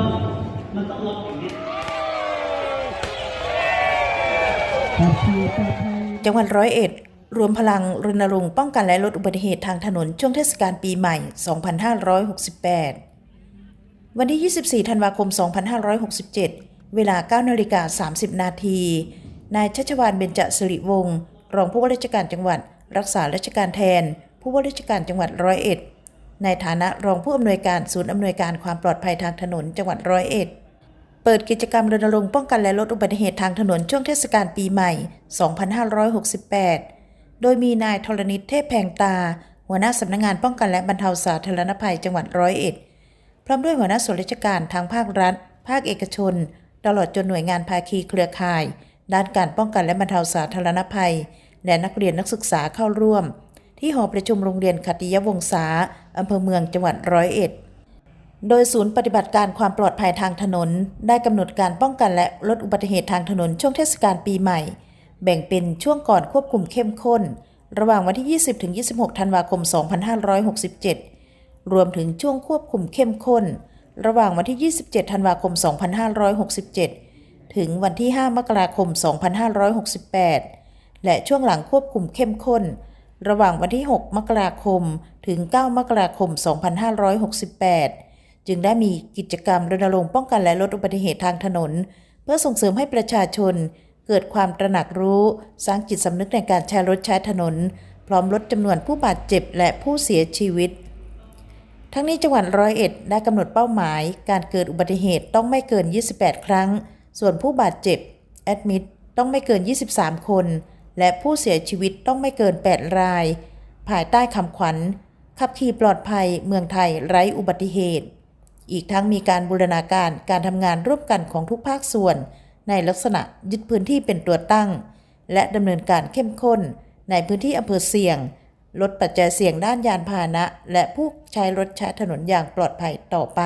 ต้องมันต้องลบอย่างนี้จังหวัดร้อยเอ็ด รวมพลังรณรงค์ป้องกันและลดอุบัติเหตุทางถนนช่วงเทศกาลปีใหม่ 2568 วันที่ 24 ธันวาคม 2567 เวลา 9นาฬิกา30 นาที นายชัชวานเบญจสิริวงศ์รองผู้ว่าราชการจังหวัด รักษาราชการแทน ผู้ว่าราชการจังหวัดร้อยเอ็ด ในฐานะรองผู้อำนวยการศูนย์อำนวยการความปลอดภัยทางถนนจังหวัดร้อยเอ็ด เปิดกิจกรรมรณรงค์ป้องกันและลดอุบัติเหตุทางถนนช่วงเทศกาลปีใหม่ 2568 โดยมีนายธรณิตเทพแพงตา หัวหน้าสำนักงงานป้องกันและบรรเทาสาธารณภัยจังหวัดร้อยเอ็ด พร้อมด้วยหัวหน้าส่วนราชการทางภาครัฐ ภาคเอกชน ตลอดจนหน่วยงานภาคีเครือข่าย ด้านการป้องกันและบรรเทาสาธารณภัย และนักเรียนนักศึกษาเข้าร่วม ที่หอประชุมโรงเรียนขัตติยวงศา อำเภอเมืองจังหวัดร้อยเอ็ด โดยศูนย์ปฏิบัติการความปลอดภัยทางถนน ได้กำหนดการป้องกันและลดอุบัติเหตุทางถนนช่วงเทศกาลปีใหม่ แบ่งเป็นช่วงก่อนควบคุมเข้มข้น ระหว่างวันที่ 20 ถึง 26 ธันวาคม 2567 รวมถึงช่วงควบคุมเข้มข้น ระหว่างวันที่ 27 ธันวาคม 2567 ถึงวันที่ 5 มกราคม 2568 และช่วงหลังควบคุมเข้มข้น ระหว่างวันที่ 6 มกราคม ถึง 9 มกราคม 2568 จึงได้มีกิจกรรมรณรงค์ป้องกันและลดอุบัติเหตุทางถนน เพื่อส่งเสริมให้ประชาชน เกิดความตระหนักรู้ สร้างจิตสำนึกในการใช้รถใช้ถนน พร้อมลดจำนวนผู้บาดเจ็บและผู้เสียชีวิต ทั้งนี้จังหวัดร้อยเอ็ดได้กำหนดเป้าหมาย การเกิดอุบัติเหตุต้องไม่เกิน 28 ครั้ง ส่วนผู้บาดเจ็บแอดมิดต้องไม่เกิน 23 คน และผู้เสียชีวิตต้องไม่เกิน 8 ราย ภายใต้คำขวัญ ขับขี่ปลอดภัยเมืองไทยไร้อุบัติเหตุ อีกทั้งมีการบูรณาการการทำงานร่วมกันของทุกภาคส่วน ในลักษณะยึดพื้นที่เป็นตัวตั้ง และดำเนินการเข้มข้น ในพื้นที่อำเภอเสี่ยง ลดปัจจัยเสี่ยงด้านยานพาหนะ และผู้ใช้รถใช้ถนนอย่างปลอดภัยต่อไป